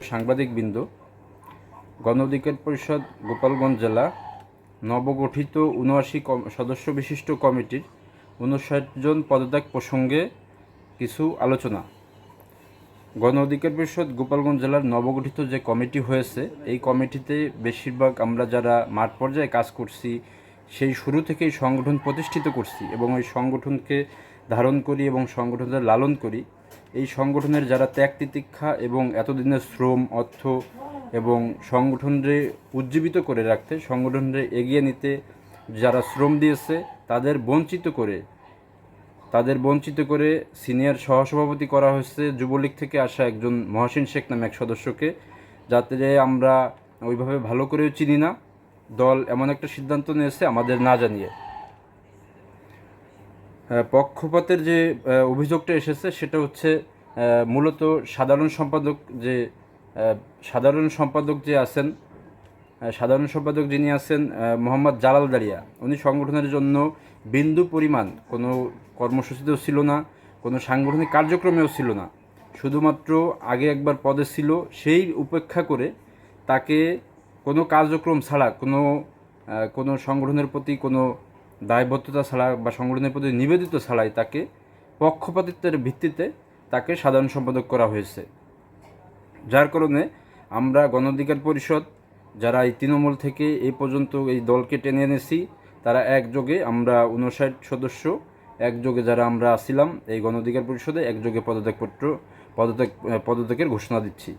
সাংবাদিকবৃন্দ গণ অধিকার পরিষদ, গোপালগঞ্জ জেলা, নবগঠিত উনআশি সদস্য বিশিষ্ট কমিটির উনষাট জন পদত্যাগ প্রসঙ্গে কিছু আলোচনা। গণ অধিকার পরিষদ, গোপালগঞ্জ জেলার নবগঠিত যে কমিটি হয়েছে, এই কমিটিতে বেশিরভাগ আমরা যারা মাঠ পর্যায়ে কাজ করছি, সেই শুরু থেকেই সংগঠন প্রতিষ্ঠিত করছি এবং ওই সংগঠনকে ধারণ করি এবং সংগঠনের লালন করি। এই সংগঠনের যারা ত্যাগ তিতিক্ষা এবং এতদিনের শ্রম, অর্থ এবং সংগঠনরে উজ্জীবিত করে রাখতে, সংগঠনরে এগিয়ে নিতে যারা শ্রম দিয়েছে, তাদের বঞ্চিত করে, তাদের বঞ্চিত করে সিনিয়র সহসভাপতি করা হয়েছে যুবলীগ থেকে আসা একজন মহাসিন শেখ নামে এক সদস্যকে, যাতে আমরা ওইভাবে ভালো করেও চিনি না, দল এমন একটা সিদ্ধান্ত নিয়েছে আমাদের না জানিয়ে। পক্ষপাতের যে অভিযোগটা এসেছে সেটা হচ্ছে মূলত সাধারণ সম্পাদক যে সাধারণ সম্পাদক যে আছেন সাধারণ সম্পাদক যিনি আছেন মোহাম্মদ জালাল দারিয়া, উনি সংগঠনের জন্য বিন্দু পরিমাণ কোনো কর্মসূচিতেও ছিল না, কোনো সাংগঠনিক কার্যক্রমেও ছিল না। শুধুমাত্র আগে একবার পদে ছিল, সেই উপেক্ষা করে তাকে কোনো কার্যক্রম ছাড়া কোনো কোনো সংগঠনের প্রতি কোনো দায়বদ্ধতা ছাড়া বা সংগঠনের প্রতি নিবেদিত ছাড়াই তাকে পক্ষপাতিত্বের ভিত্তিতে তাকে সাধারণ সম্পাদক করা হয়েছে। যার কারণে আমরা গণ অধিকার পরিষদ, যারা এই তৃণমূল থেকে এই পর্যন্ত এই দলকে টেনে এনেছি, তারা একযোগে আমরা উনষাট সদস্য, একযোগে যারা আমরা আসছিলাম এই গণ অধিকার পরিষদে একযোগে পদত্যাগপত্র, পদত্যাগ, পদত্যাগের ঘোষণা দিচ্ছি।